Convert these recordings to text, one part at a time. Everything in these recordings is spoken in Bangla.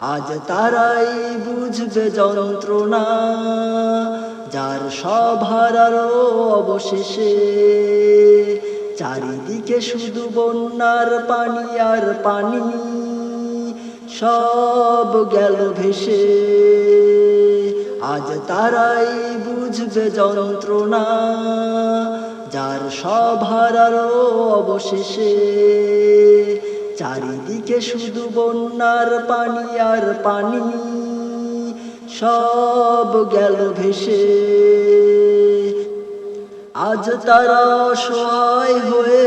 আজ তারাই বুঝবে যন্ত্রণা, যার সব হারারও অবশেষে। চারিদিকে শুধু বন্যার পানি আর পানি, সব গেল ভেসে। আজ তারাই বুঝবে যন্ত্রণা, যার সব হারারও অবশেষে। চারিদিকে শুধু বন্যার পানি আর পানি। সব গেল ভেসে। আজ তারা সহায় হয়ে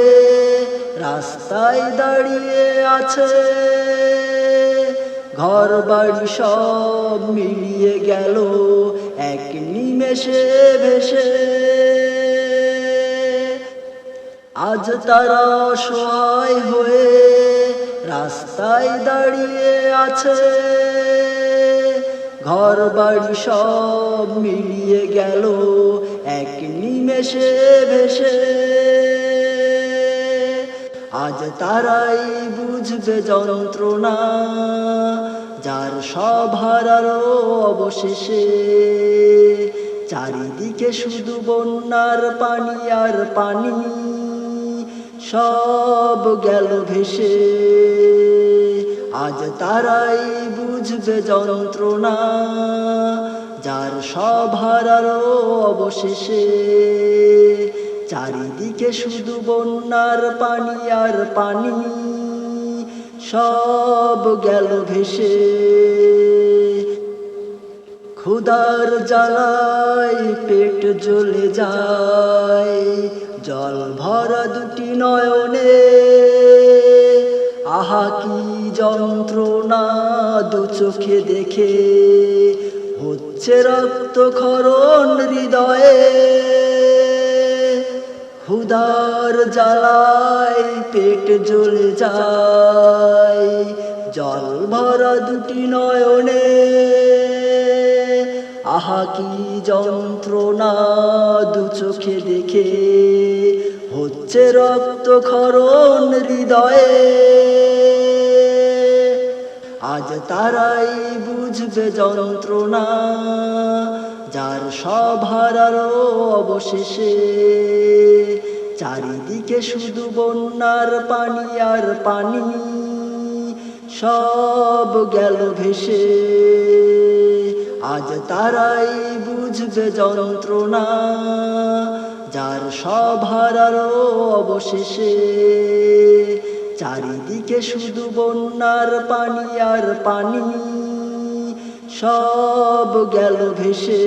রাস্তায় দাঁড়িয়ে আছে। ঘর বাড়ি সব মিলিয়ে গেল এক নিমেষে ভেসে। আজ তারা সহায় হয়ে রাস্তায় দাঁড়িয়ে আছে। ঘর বাড়ি সব মিলিয়ে গেল এক নিমেষে ভেসে। আজ তারাই বুঝবে যন্ত্রণা, যার সব হারারও অবশেষে। চারিদিকে শুধু বন্যার পানি আর পানি। সব গেল ভেসে আজ তারাই বুঝবে যন্ত্রণা, যার সব হারারও অবশেষে। চারিদিকে শুধু বন্যার পানি আর পানি, সব গেল ভেসে ক্ষুদার জ্বালায় পেট জ্বলে যায় জল ভরা দুটি নয়নে। আহা, কি যন্ত্রণা দু চোখে দেখে। হচ্ছে রক্ত খরণ হৃদয়ে। হুদার জ্বালায় পেট জ্বলে যায়। জল ভরা দুটি নয়নে। আহা কি যন্ত্রণা দু চোখে দেখে? হচ্ছে রক্ত খরণ হৃদয়ে। আজ তারাই বুঝবে যন্ত্রণা, যার হারারও অবশেষে। চারিদিকে শুধু বন্যার পানি আর পানি, সব গেল ভেসে। আজ তারাই বুঝবে যন্ত্রণা, যার সভার অবশেষে। চারিদিকে শুধু বন্যার পানি আর পানি, সব গেল ভেসে